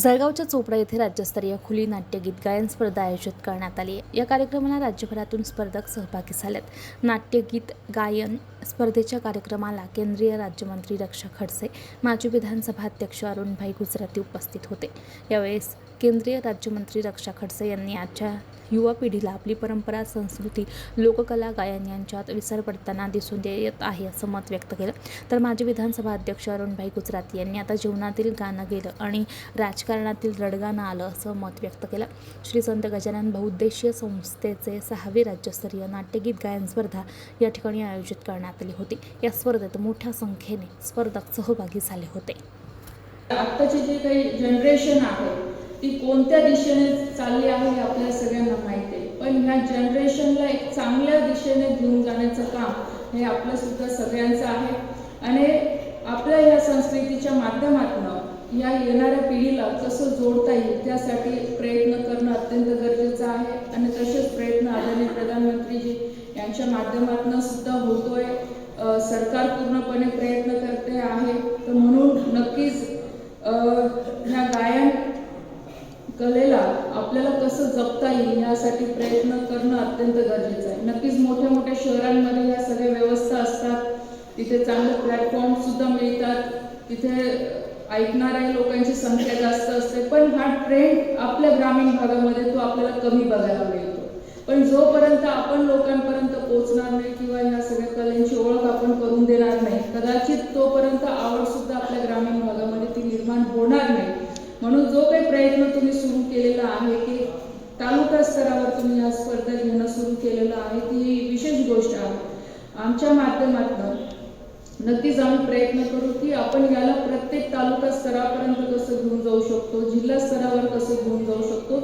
जळगावच्या चोपडा येथे राज्यस्तरीय खुली नाट्यगीत गायन स्पर्धा आयोजित करण्यात आली आहे. या कार्यक्रमाला राज्यभरातून स्पर्धक सहभागी झालेत. नाट्यगीत गायन स्पर्धेच्या कार्यक्रमाला केंद्रीय राज्यमंत्री रक्षा खडसे माजी विधानसभा अध्यक्ष अरुणभाई गुजराती उपस्थित होते. यावेळेस केंद्रीय राज्यमंत्री रक्षा खडसे यांनी आजच्या युवा पिढीला आपली परंपरा संस्कृती लोककला गायन यांच्यात विसर पडताना दिसून येत आहे असं मत व्यक्त केलं. तर माजी विधानसभा अध्यक्ष अरुणभाई गुजराती यांनी आता जीवनातील गाणं गेलं आणि राजकारणातील रडगाणं आलं असं मत व्यक्त केलं. श्री संत गजानन बहुउद्देशीय संस्थेचे सहावी राज्यस्तरीय नाट्यगीत गायन स्पर्धा या ठिकाणी आयोजित करण्यात आली होती. या स्पर्धेत मोठ्या संख्येने स्पर्धक सहभागी झाले होते. आत्ताचे जे काही जनरेशन आहे ती कोणत्या दिशेने चालली आहे हे आपल्या सगळ्यांना माहिती आहे. पण ह्या जनरेशनला एक चांगल्या दिशेने घेऊन जाण्याचं काम हे आपलं सुद्धा सगळ्यांचं आहे. आणि आपल्या या संस्कृतीच्या माध्यमातून या येणाऱ्या पिढीला कसं जोडता येईल त्यासाठी प्रयत्न करणं अत्यंत गरजेचं आहे. आणि तसेच प्रयत्न आदरणीय प्रधानमंत्रीजी यांच्या माध्यमातून सुद्धा होतोय. सरकार पूर्णपणे प्रयत्न करते आहे तर म्हणून नक्कीच अ, ह्या गायन कलेला आपल्याला कसं जपता येईल यासाठी प्रयत्न करणं अत्यंत गरजेचं आहे. नक्कीच मोठ्या मोठ्या शहरांमध्ये या सगळ्या व्यवस्था असतात. तिथे चांगले प्लॅटफॉर्म सुद्धा मिळतात. तिथे ऐकणाऱ्या लोकांची संख्या जास्त असते. पण हा ट्रेंड आपल्या ग्रामीण भागामध्ये तो आपल्याला कमी बघायला मिळतो. पण जोपर्यंत आपण लोकांपर्यंत पोहोचणार नाही किंवा ह्या सगळ्या कलेची ओळख आपण करून देणार नाही कदाचित तोपर्यंत आवड सुद्धा आपल्या ग्रामीण भागामध्ये ती निर्माण होणार नाही म्हणून जो काही प्रयत्न तुम्ही सुरू केलेलं आहे की तालुका स्तरावर तुम्ही या स्पर्धा घेणं सुरू केलेलं आहे ती ही विशेष गोष्ट आहे. आमच्या माध्यमातून नक्कीच आम्ही प्रयत्न करू की आपण याला प्रत्येक तालुका स्तरापर्यंत कसं घेऊन जाऊ शकतो जिल्हा स्तरावर कसं घेऊन जाऊ शकतो